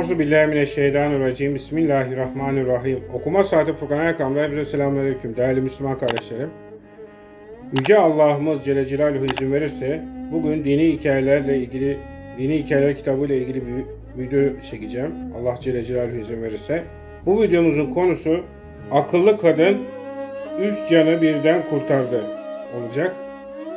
Euzu billahi mineşşeytanirracim. Bismillahirrahmanirrahim. Okuma saati Furkan Ayakam'da hepinize selamünaleyküm değerli Müslüman kardeşlerim. Yüce Allah'ımız Celle Celaluhu izin verirse bugün dini hikayelerle ilgili dini hikayeler kitabı ile ilgili bir video çekeceğim. Allah Celle Celaluhu izin verirse. Bu videomuzun konusu akıllı kadın üç canı birden kurtardı olacak.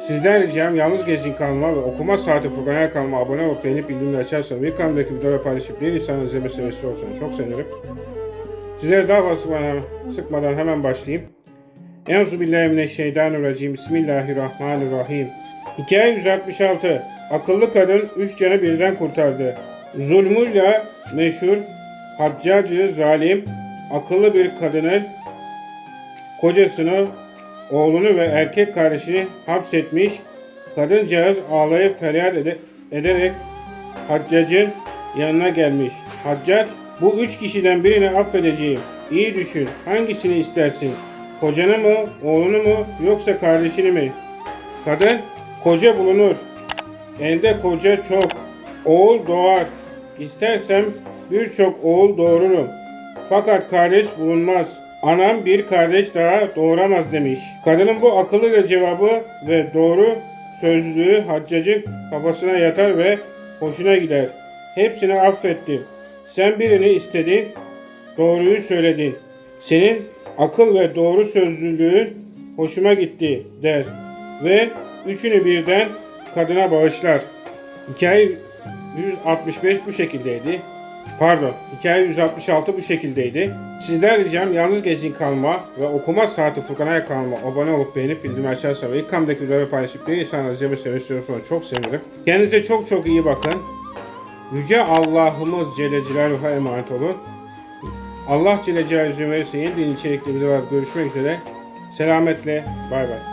Sizden ricam yalnız gezin kanalıma ve okuma saati Furkan kanalıma abone olup beğenip bildirimleri açarsanız bir kanaldaki videoları paylaşıp bir insanın izlemesine vesile olursanız çok sevinirim. Sizlere daha fazla sıkmadan, sıkmadan hemen başlayayım. Euzu billahi mineşşeytanirracim. Bismillahirrahmanirrahim. Hikaye 166. Akıllı kadın üç canı birden kurtardı. Zulmüyle meşhur haccacı zalim akıllı bir kadının kocasını, oğlunu ve erkek kardeşini hapsetmiş. Kadıncağız ağlayıp feryat ede- ederek Haccacın yanına gelmiş. Haccac, bu üç kişiden birini affedeceğim. İyi düşün, hangisini istersin? Kocanı mı, oğlunu mu, yoksa kardeşini mi? Kadın, koca bulunur. Elde koca çok. Oğul doğar. İstersem birçok oğul doğururum. Fakat kardeş bulunmaz. Anam bir kardeş daha doğuramaz demiş. Kadının bu akıllıca cevabı ve doğru sözlüğü haccacın kafasına yatar ve hoşuna gider. Hepsini affettim. Sen birini istedin, doğruyu söyledin. Senin akıl ve doğru sözlülüğün hoşuma gitti der. Ve üçünü birden kadına bağışlar. Hikaye 165 bu şekildeydi. Pardon, hikaye 166 bu şekildeydi. Sizler ricam yalnız gezin kalma ve okuma saati Furkan'a kalma abone olup beğenip bildirim açarsa ve ilk kamdaki videoları paylaşıp bir insanlar izlemesini istiyorsanız çok sevinirim. Kendinize çok çok iyi bakın. Yüce Allah'ımız Celle Celaluhu'ya emanet olun. Allah Celle Celaluhu izin verirse yeni din içerikli videolar görüşmek üzere. Selametle, bay bay.